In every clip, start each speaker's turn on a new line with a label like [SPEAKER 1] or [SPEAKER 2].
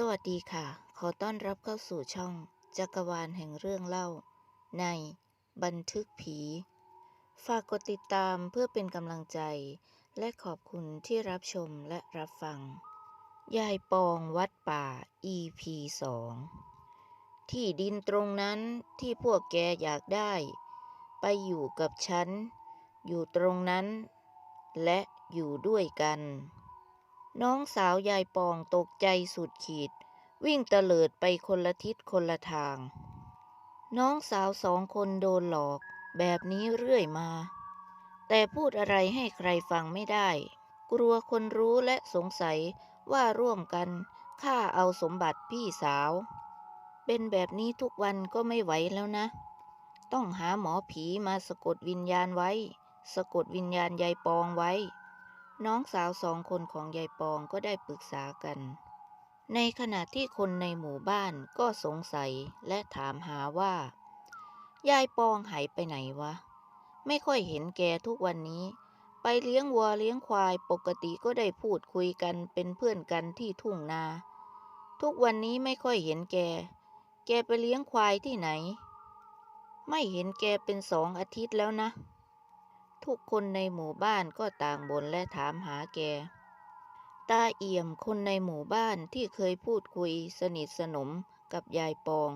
[SPEAKER 1] สวัสดีค่ะ ขอต้อนรับเข้าสู่ช่อง จักรวาลแห่งเรื่องเล่า ในบันทึกผี ฝากกดติดตามเพื่อเป็นกำลังใจ และขอบคุณที่รับชมและรับฟัง ยายปองวัดป่า EP 2ที่ดินตรงนั้นที่พวกแกอยากได้ ไปอยู่กับฉัน อยู่ตรงนั้น และอยู่ด้วยกัน น้องสาวยายปองตกใจสุดขีด วิ่งเตลิดไปคนละทิศคนละทาง น้องสาวสองคนโดนหลอก แบบนี้เรื่อยมา แต่พูดอะไรให้ใครฟังไม่ได้ กลัวคนรู้และสงสัยว่าร่วมกันฆ่าเอาสมบัติพี่สาว เป็นแบบนี้ทุกวันก็ไม่ไหวแล้วนะ ต้องหาหมอผีมาสะกดวิญญาณไว้ สะกดวิญญาณยายปองไว้ น้องสาวสองคนของยายปองก็ได้ปรึกษากัน ในขณะที่คนในหมู่บ้านก็สงสัยและถามหาว่า ยายปองหายไปไหนวะ ไม่ค่อยเห็นแกทุกวันนี้ ไปเลี้ยงวัวเลี้ยงควายปกติก็ได้พูดคุยกันเป็นเพื่อนกันที่ทุ่งนา ทุกวันนี้ไม่ค่อยเห็นแก แกไปเลี้ยงควายที่ไหน ไม่เห็นแกเป็นสองอาทิตย์แล้วนะ ทุกคนในหมู่บ้านก็ต่างบ่นและถามหาแก ตาเอี่ยมคนในหมู่บ้านที่เคยพูดคุยสนิทสนมกับยายปอง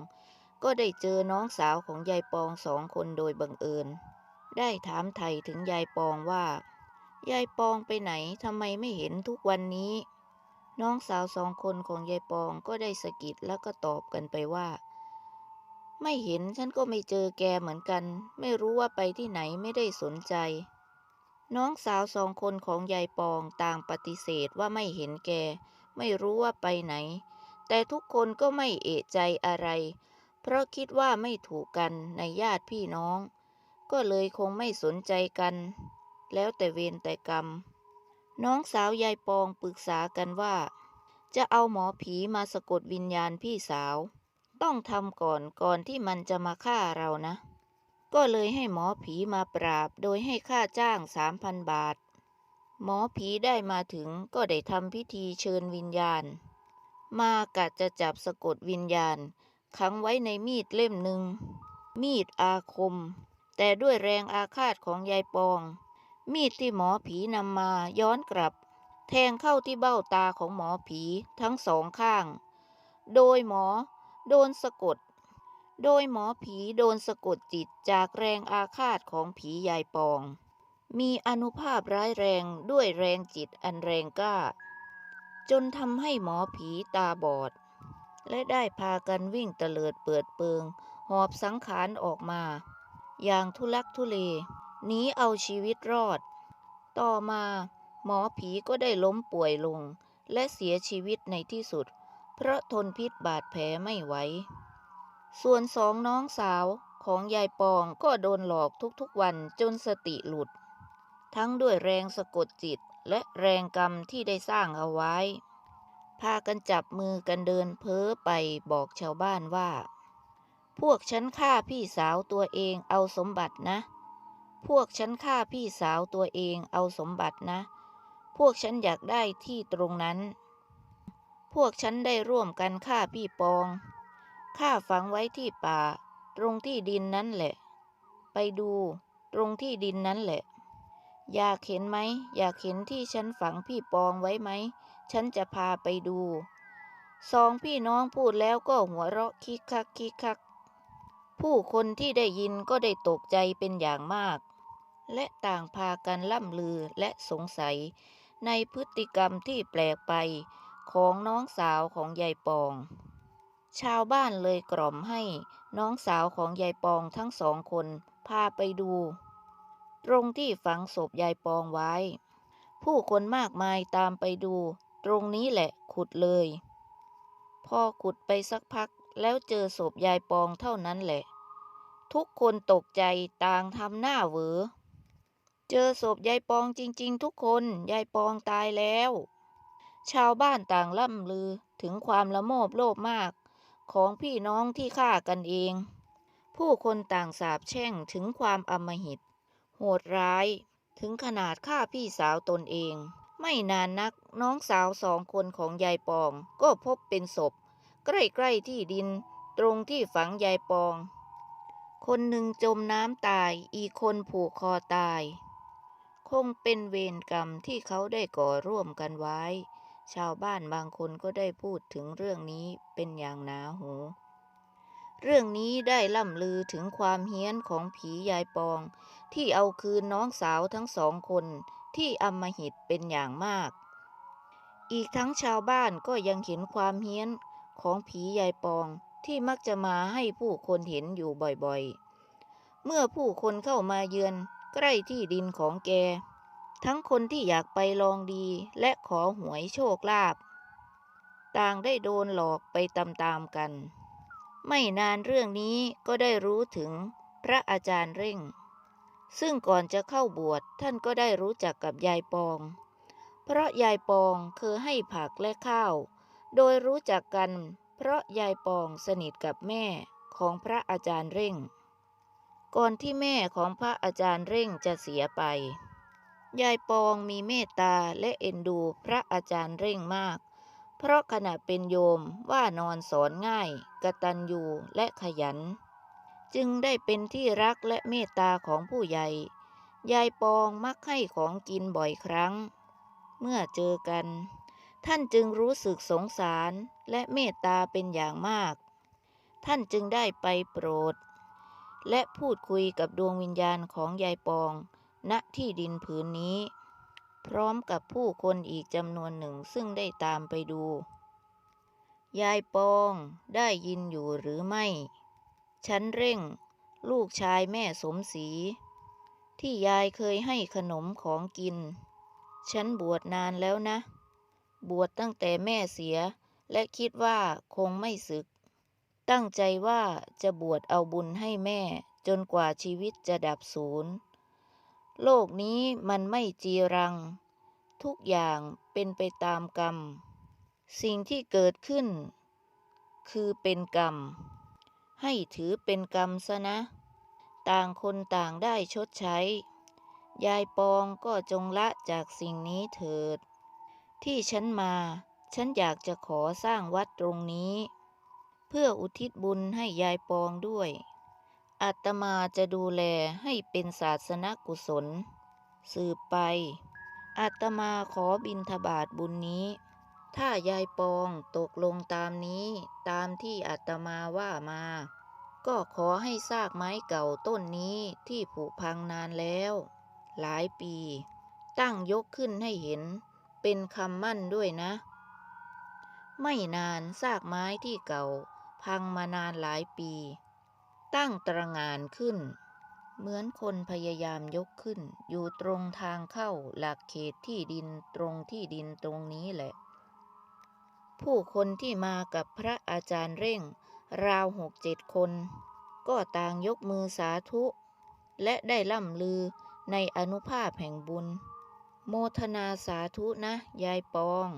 [SPEAKER 1] ก็ได้เจอน้องสาวของยายปองสองคนโดยบังเอิญ ได้ถามไถ่ถึงยายปองว่า ยายปองไปไหนทำไมไม่เห็นทุกวันนี้ น้องสาวสองคนของยายปองก็ได้สะกิดแล้วก็ตอบกันไปว่า ไม่เห็นฉันก็ไม่เจอแกเหมือนกัน ไม่รู้ว่าไปที่ไหนไม่ได้สนใจ น้องสาวสองคนของยายปองต่างปฏิเสธว่าไม่เห็นแก ไม่รู้ว่าไปไหน แต่ทุกคนก็ไม่เอะใจอะไร เพราะคิดว่าไม่ถูกกันในญาติพี่น้อง ก็เลยคงไม่สนใจกัน แล้วแต่เวรแต่กรรม น้องสาวยายปองปรึกษากันว่า จะเอาหมอผีมาสะกดวิญญาณพี่สาว ต้องทำก่อนก่อนที่มันจะมาฆ่าเรานะ ก็เลยให้หมอผีมาปราบโดยให้ค่าจ้างสามพันบาท หมอผีได้มาถึงก็ได้ทำพิธีเชิญวิญญาณ มากะจะจับสะกดวิญญาณขังไว้ในมีดเล่มหนึ่ง มีดอาคม แต่ด้วยแรงอาฆาตของยายปอง มีดที่หมอผีนำมาย้อนกลับ แทงเข้าที่เบ้าตาของหมอผีทั้งสองข้าง โดยหมอ โดนสะกด โดยหมอผีโดนสะกดจิตจากแรงอาฆาตของผียายปอง มีอนุภาพร้ายแรงด้วยแรงจิตอันแรงกล้า จนทำให้หมอผีตาบอด และได้พากันวิ่งเตลิดเปิดเปิง หอบสังขารออกมา อย่างทุลักทุเลหนีเอาชีวิตรอด ต่อมาหมอผีก็ได้ล้มป่วยลง และเสียชีวิตในที่สุด เพราะทนพิษบาดแผลไม่ไหว ส่วนสองน้องสาวของยายปองก็โดนหลอกทุกๆวันจนสติหลุด ทั้งด้วยแรงสะกดจิตและแรงกรรมที่ได้สร้างเอาไว้ พากันจับมือกันเดินเพ้อไปบอกชาวบ้านว่า พวกฉันฆ่าพี่สาวตัวเองเอาสมบัตินะ พวกฉันฆ่าพี่สาวตัวเองเอาสมบัตินะ พวกฉันอยากได้ที่ตรงนั้น พวกฉันได้ร่วมกันฆ่าพี่ปอง ฆ่าฝังไว้ที่ป่า ตรงที่ดินนั้นแหละ ไปดูตรงที่ดินนั้นแหละ อยากเห็นไหม อยากเห็นที่ฉันฝังพี่ปองไว้ไหม ฉันจะพาไปดู สองพี่น้องพูดแล้วก็หัวเราะคิกคักคิกคัก ผู้คนที่ได้ยินก็ได้ตกใจเป็นอย่างมาก และต่างพากันล่ำลือและสงสัยในพฤติกรรมที่แปลกไป ของน้องสาวของยายปอง ชาวบ้านเลยกล่อมให้น้องสาวของยายปองทั้งสองคนพาไปดู ตรงที่ฝังศพยายปองไว้ ผู้คนมากมายตามไปดู ตรงนี้แหละขุดเลย พอขุดไปสักพักแล้วเจอศพยายปองเท่านั้นแหละ ทุกคนตกใจต่างทำหน้าเหวอเจอศพยายปองจริง ๆ ทุกคนยายปองตายแล้ว ชาวบ้านต่างล่ำลือถึงความละโมบโลภมาก ของพี่น้องที่ฆ่ากันเอง ผู้คนต่างสาบแช่งถึงความอำมหิต โหดร้าย ถึงขนาดฆ่าพี่สาวตนเอง ไม่นานนักน้องสาวสองคนของยายปอง ก็พบเป็นศพ ใกล้ๆที่ดินตรงที่ฝังยายปอง คนหนึ่งจมน้ำตาย อีกคนผูกคอตาย คงเป็นเวรกรรมที่เขาได้ก่อร่วมกันไว้ ชาวบ้านบางคนก็ได้พูดถึงเรื่องนี้เป็นอย่างหนาหู เรื่องนี้ได้ล่ำลือถึงความเฮี้ยนของผียายปอง ที่เอาคืนน้องสาวทั้งสองคนที่อำมหิตเป็นอย่างมาก อีกทั้งชาวบ้านก็ยังเห็นความเฮี้ยนของผียายปองที่มักจะมาให้ผู้คนเห็นอยู่บ่อยๆ เมื่อผู้คนเข้ามาเยือนใกล้ที่ดินของแก ทั้งคนที่อยากไปลองดีและขอหวยโชคลาภต่างได้โดนหลอกไปตามๆกัน ไม่นานเรื่องนี้ก็ได้รู้ถึงพระอาจารย์เร่ง ซึ่งก่อนจะเข้าบวชท่านก็ได้รู้จักกับยายปอง เพราะยายปองเคยให้ผักและข้าว โดยรู้จักกัน เพราะยายปองสนิทกับแม่ของพระอาจารย์เร่ง ก่อนที่แม่ของพระอาจารย์เร่งจะเสียไป ยายปองมีเมตตาและเอ็นดูพระอาจารย์เร่งมาก เพราะขณะเป็นโยมว่านอนสอนง่ายกระตัญญูและขยัน จึงได้เป็นที่รักและเมตตาของผู้ใหญ่ ยายปองมักให้ของกินบ่อยครั้ง เมื่อเจอกัน ท่านจึงรู้สึกสงสารและเมตตาเป็นอย่างมาก ท่านจึงได้ไปโปรด และพูดคุยกับดวงวิญญาณของยายปอง ณที่ดินผืนนี้ พร้อมกับผู้คนอีกจำนวนหนึ่งซึ่งได้ตามไปดู ยายปองได้ยินอยู่หรือไม่ ฉันเร่ง ลูกชายแม่สมศรีที่ยายเคยให้ขนมของกิน ฉันบวชนานแล้วนะ บวชตั้งแต่แม่เสีย และคิดว่าคงไม่สึก ตั้งใจว่าจะบวชเอาบุญให้แม่จนกว่าชีวิตจะดับศูนย์ โลกนี้มันไม่จีรัง ทุกอย่างเป็นไปตามกรรม สิ่งที่เกิดขึ้น คือเป็นกรรม ให้ถือเป็นกรรมซะนะ ต่างคนต่างได้ชดใช้ ยายปองก็จงละจากสิ่งนี้เถิด ที่ฉันมา ฉันอยากจะขอสร้างวัดตรงนี้ เพื่ออุทิศบุญให้ยายปองด้วย อาตมาจะดูแลให้เป็นศาสนกุศล สืบไป อาตมาขอบิณฑบาตบุญนี้ ถ้ายายปองตกลงตามนี้ตามที่อาตมาว่ามา ก็ขอให้ซากไม้เก่าต้นนี้ที่ผุพังนานแล้ว หลายปี ตั้งยกขึ้นให้เห็น เป็นคำมั่นด้วยนะ ไม่นานซากไม้ที่เก่า พังมานานหลายปี ตั้งตระงานขึ้น เหมือนคนพยายามยกขึ้น อยู่ตรงทางเข้าหลักเขตที่ดินตรงที่ดินตรงนี้แหละ ผู้คนที่มากับพระอาจารย์เร่ง ราวหกเจ็ดคน ก็ต่างยกมือสาธุ และได้ล่ำลือในอนุภาพแห่งบุญ โมทนาสาธุนะยายปอง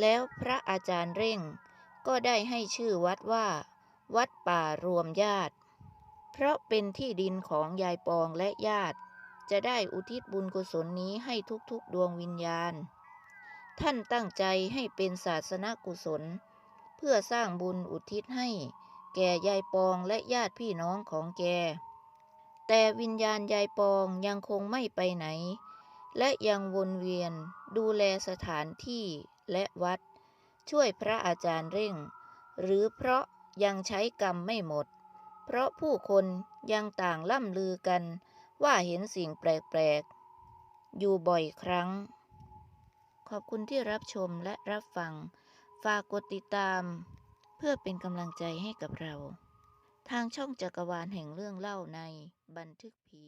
[SPEAKER 1] แล้วพระอาจารย์เร่งก็ได้ให้ชื่อวัดว่า วัดป่ารวมญาติ เพราะเป็นที่ดินของยายปองและญาติ จะได้อุทิศบุญกุศลนี้ให้ทุกๆดวงวิญญาณ ท่านตั้งใจให้เป็นศาสนกุศล เพื่อสร้างบุญอุทิศให้ แก่ยายปองและญาติพี่น้องของแก แต่วิญญาณยายปองยังคงไม่ไปไหน และยังวนเวียนดูแลสถานที่และวัด ช่วยพระอาจารย์เร่ง หรือเพราะ ยังใช้กรรมไม่หมด เพราะผู้คนยังต่างล่ำลือกันว่าเห็นสิ่งแปลก ๆ อยู่บ่อยครั้ง ขอบคุณที่รับชมและรับฟัง ฝากกดติดตาม เพื่อเป็นกำลังใจให้กับเรา ทางช่องจักรวาลแห่งเรื่องเล่าในบันทึกผี